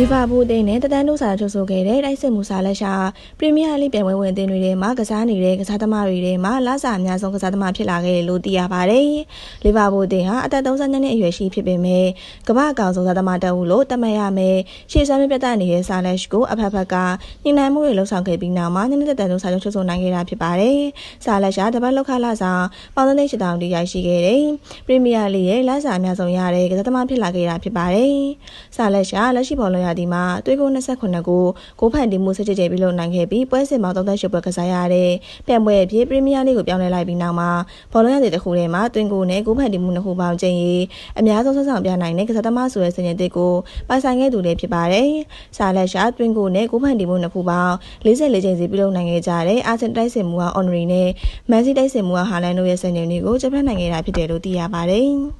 လီဗာပူးအသင်းနဲ့တသန်းတို့စာချုပ်ဆိုခဲ့တဲ့တိုက်စစ်မှုစာလက်ရှာပရီးမီးယားလိပြိုင်ပွဲဝင်အသင်းတွေထဲမှာကစားနေတဲ့ကစားသမားတွေထဲမှာလဆာအများဆုံးကစားသမားဖြစ်လာခဲ့တယ်လို့သိရပါတယ်။လီဗာပူးအသင်းဟာအသက်32နှစ်အရွယ်ရှိဖြစ်ပေမဲ့ကမ္ဘာအကောင်ဆုံးကစားသမားတအုပ်လို့သတ်မှတ်ရမယ်။ရှေ့စမ်းမပြတ်နေတဲ့စာလက်ကိုအဖက်ဖက်ကညှိနှိုင်းမှုတွေလှုပ်ဆောင်ခဲ့ပြီးနောက်မှာနှစ်နှစ်သက်တမ်းစာချုပ်ချုပ်ဆိုနိုင်ခဲ့တာဖြစ်ပါတယ်။စာလက်ရှာတပတ်လောက်ခလာဆောင်ပေါင်းသန်း၈000တိရရှိခဲ့တယ်။ပရီးမီးယားလိရဲ့လဆာအများဆုံးရတဲ့ကစားသမားဖြစ်လာခဲ့တာဖြစ်ပါတယ်။စာလက်ရှာလက်ရှိဘောလုံးရသည်မှာသွေးကို29ကိုကိုဖန်တီမှုဆက်ကြကြပြီးလို့နိုင်ခဲ့ပြီးပွဲစဉ်မှာ38ပွဲကစားရတဲ့ပြန်ပွဲအဖြစ်ပရီးမီးယားလိကိုပြောင်းလဲလိုက်ပြီးနောက်မှာဘောလုံးရသည်တစ်ခုထဲမှာသွင်းကိုနဲ့ကိုဖန်တီမှုနှစ်ခုပေါင်းချိန်ရေးအများဆုံးဆက်ဆောင်ပြနိုင်တဲ့ကစားသမားဆိုတဲ့စင်ရတဲ့ကိုပိုင်ဆိုင်ခဲ့သူလည်းဖြစ်ပါတယ်။စာလက်ရှာသွင်းကိုနဲ့ကိုဖန်တီမှုနှစ်ခုပေါင်း44ချိန်စီပြုလုပ်နိုင်ခဲ့ကြတဲ့အာဆင်တိုက်စင်မှုဟာအော်နရီနဲ့မန်စီတိုက်စင်မှုဟာဟာလန်တို့ရဲ့စင်ရည်တွေကိုကျပန်းနိုင်ခဲ့တာဖြစ်တယ်လို့သိရပါတယ်။